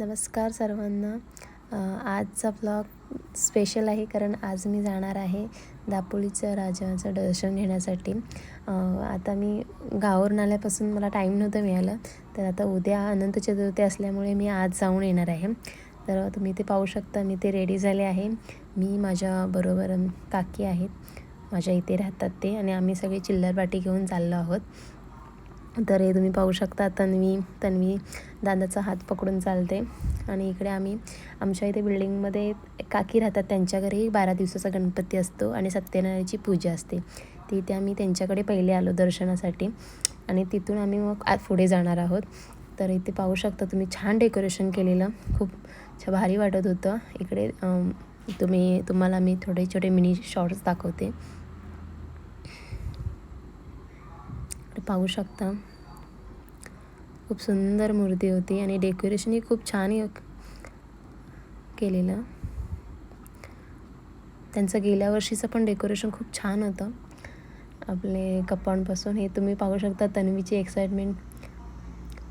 नमस्कार सर्वांना. आजचा ब्लॉग स्पेशल आहे कारण आज मी जाणार आहे दापोलीचं राजाचं दर्शन घेण्यासाठी. आता मी गावावरून आल्यापासून मला टाईम नव्हतं मिळालं. तर आता उद्या अनंत चतुर्थी असल्यामुळे मी आज जाऊन येणार आहे. तर तुम्ही ते पाहू शकता मी ते रेडी झाले आहे. मी माझ्याबरोबर अम, काकी आहेत. माझ्या इथे राहतात ते आणि आम्ही सगळे चिल्लरपाटी घेऊन चाललो आहोत. तर हे तुम्ही पाहू शकता तन्वी तन्वी दादाचा हात पकडून चालते. आणि इकडे आम्ही आमच्या इथे बिल्डिंगमध्ये काकी राहतात त्यांच्या घरी बारा दिवसाचा गणपती असतो आणि सत्यनारायणाची पूजा असते. तिथे आम्ही त्यांच्याकडे पहिले आलो दर्शनासाठी आणि तिथून आम्ही मग पुढे जाणार आहोत. तर इथे पाहू शकता तुम्ही छान डेकोरेशन केलेलं खूप छ भारी वाटत होतं. इकडे तुम्ही तुम्हाला मी थोडे छोटे मिनी शॉर्ट्स दाखवते. पाहू शकता. खूप सुंदर मूर्ती होती आणि डेकोरेशनही खूप छान केलेलं. त्यांचं गेल्या वर्षीचं पण डेकोरेशन खूप छान होतं. आपले कपांपासून हे तुम्ही पाहू शकता तन्वीची एक्साइटमेंट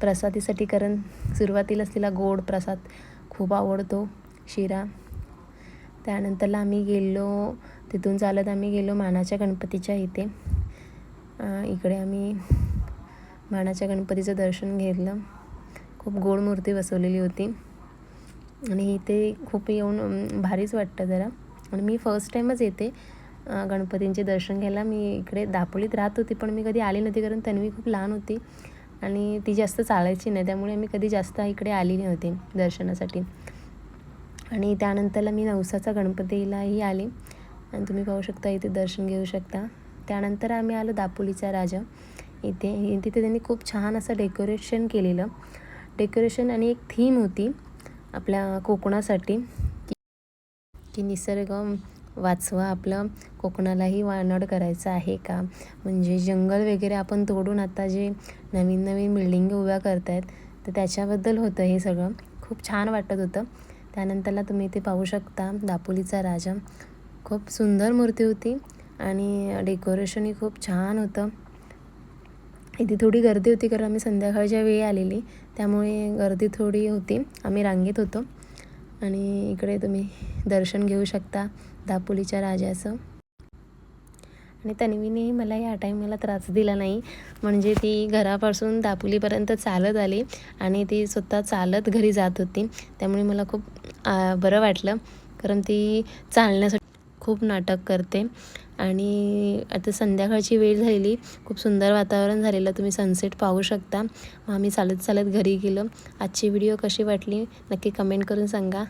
प्रसादीसाठी कारण सुरुवातीलाच तिला गोड प्रसाद खूप आवडतो शिरा. त्यानंतरला आम्ही गेलो तिथून चालत आम्ही गेलो मानाच्या गणपतीच्या इथे. इकडे आम्ही मानाच्या गणपतीचं दर्शन घेतलं. खूप गोड मूर्ती बसवलेली होती. आणि इथे खूप येऊन भारीच वाटतं जरा. आणि मी फर्स्ट टाईमच येते गणपतींचे दर्शन घ्यायला. मी इकडे दापोलीत राहत होती पण मी कधी आली नव्हती कारण तन्वी खूप लहान होती. आणि ती जास्त चालायची नाही त्यामुळे मी कधी जास्त इकडे आली नव्हती दर्शनासाठी. आणि त्यानंतरला मी नवसाचा गणपतीलाही आले. आणि तुम्ही पाहू शकता इथे दर्शन घेऊ शकता. त्यानंतर आम्ही आलो दापोलीचा राजा. इथे तिथे त्यांनी खूप छान असं डेकोरेशन केलेलं. डेकोरेशन आणि एक थीम होती आपल्या कोकणासाठी. की निसर्ग वाचवा आपलं कोकणालाही वानड करायचं आहे का? म्हणजे जंगल वगैरे आपण तोडून आता जे नवीन नवीन बिल्डिंग उभ्या करत आहेत तर त्याच्याबद्दल होतं हे सगळं. खूप छान वाटत होतं. त्यानंतरला तुम्ही इथे पाहू शकता दापोलीचा राजा. खूप सुंदर मूर्ती होती. आणि डेकोरेशनही खूप छान होतं. इथे थोडी गर्दी होती कारण आम्ही संध्याकाळच्या वेळी आलेली. त्यामुळे गर्दी थोडी होती. आम्ही रांगेत होतो. आणि इकडे तुम्ही दर्शन घेऊ शकता दापोलीच्या राजाचं. आणि तन्वीने मला या टाईमाला त्रास दिला नाही. म्हणजे ती घरापासून दापोलीपर्यंत चालत आली आणि ती स्वतः चालत घरी जात होती. त्यामुळे मला खूप बरं वाटलं. कारण ती चालण्यासाठी खूप नाटक करते. आणि आता संध्याकाळची वेळ झालेली खूप सुंदर वातावरण झालेलं तुम्ही सनसेट पाहू शकता. मग आम्ही चालत चालत घरी गेलो. आजची व्हिडिओ कशी वाटली? नक्की कमेंट करून सांगा.